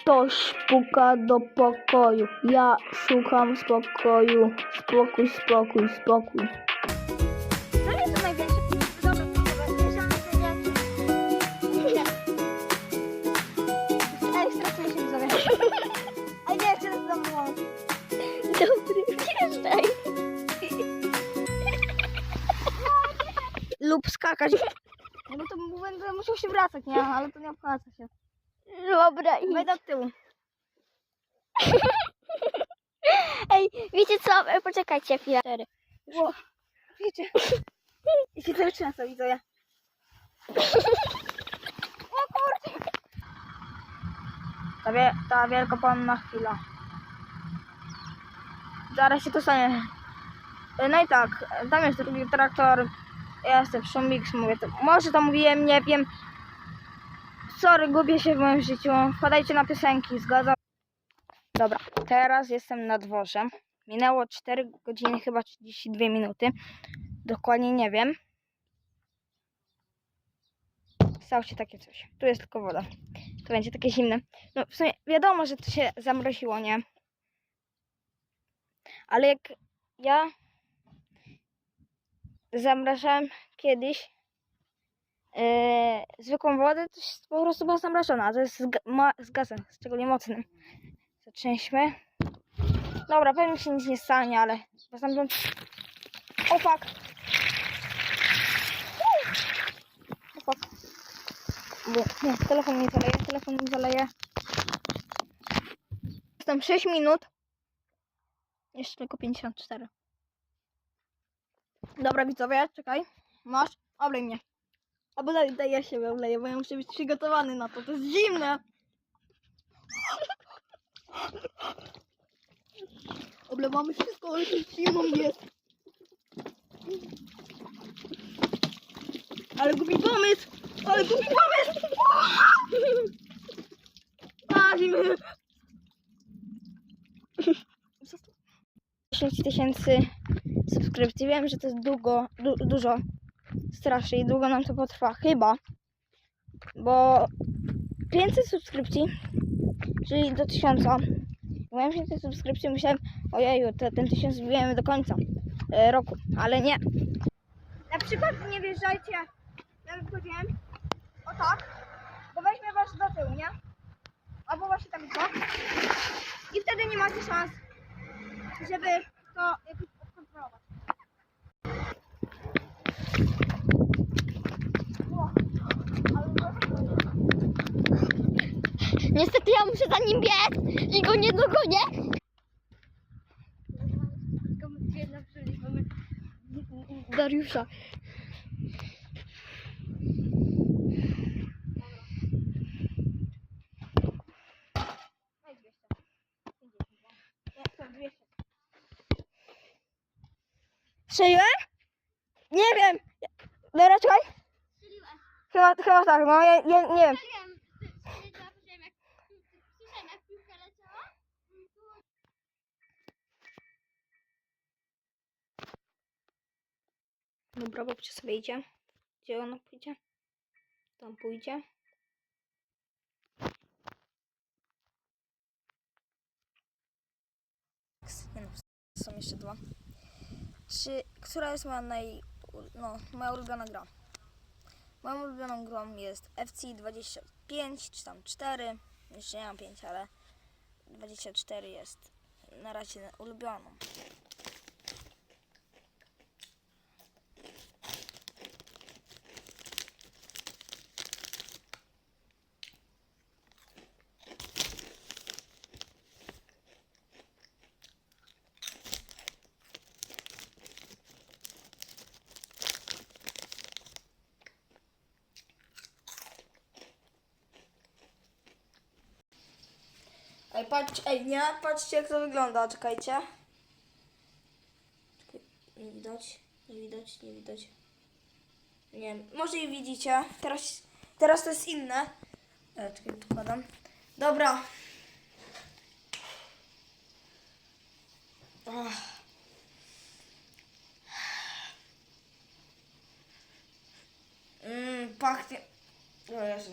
Ktoś puka do pokoju. Ja szukam spokoju. Spokój, spokój, spokój. Dobry, wjeżdżaj. Lub skakać. No to będę musiał się wracać, nie? Ale to nie opłaca się. Dobra, Wejdę od tyłu. Ej, wiecie co? E, Poczekajcie chwilę. Ło. Wiecie. I się cały czas widzowie. O kurczę. Ta, wie, ta wielkoponna chwila. Zaraz się to stanie. E, No i tak, e, tam jest drugi traktor. Ja jestem Szumix, mówię to. Może to mówiłem, nie wiem. Sorry, gubię się w moim życiu. Wpadajcie na piosenki, zgadzam. Dobra, teraz jestem na dworze. Minęło 4 godziny, chyba 32 minuty. Dokładnie nie wiem. Stało się takie coś. Tu jest tylko woda. To będzie takie zimne. No w sumie wiadomo, że to się zamroziło, nie? Ale jak ja zamrażałem kiedyś yy, zwykłą wodę, to się po prostu była zamrażona. A to jest z, ma, z gazem, szczególnie mocnym. Zaczęliśmy. Dobra, pewnie się nic nie stanie, ale postanowiłem... O fuck! O fuck. Bo, nie, telefon mi zaleje, telefon mi zaleje. Jestem 6 minut. Jeszcze tylko 54. Dobra widzowie, czekaj. Masz? Oblej mnie. Albo daj, ja się obleję, bo ja muszę być przygotowany na to. To jest zimne. Oblewamy wszystko, ale to zimno jest. Ale głupi pomysł! Ale głupi pomysł! A, zimny! 10 tysięcy subskrypcji. Wiem, że to jest długo, du dużo, strasznie i długo nam to potrwa. Chyba, bo 500 subskrypcji, czyli do 1000. Miałem 500 subskrypcji, myślałem, ojeju, to ten 1000 zbijemy do końca e, roku, ale nie. Na przykład nie wjeżdżajcie, ja wychodziłem, o tak, bo weźmie was do tyłu, nie? Albo właśnie tak co? I wtedy nie macie szans, żeby to jakoś kontrolować. O, ale Niestety ja muszę za nim biec i go nie dogonię. Dariusza. Strzeliłem? Nie wiem. Dobra, czekaj. Chyba, chyba tak, no ja, ja nie wiem. Dobra, babcia sobie idzie. Gdzie ona pójdzie? Tam pójdzie. Nie no, są jeszcze dwa. Czy, która jest moja naj... no, moja ulubiona gra? Moją ulubioną grą jest FC 25, czy tam 4. Jeszcze nie mam 5, ale 24 jest na razie ulubioną. Ej, patrz, ej, nie, patrzcie jak to wygląda, czekajcie. Czekaj, nie widać, nie widać, nie widać. Nie może i widzicie. Teraz, teraz to jest inne. E, czekaj, odkładam. Dobra. Ach. Mm, pachnie. O Jezu.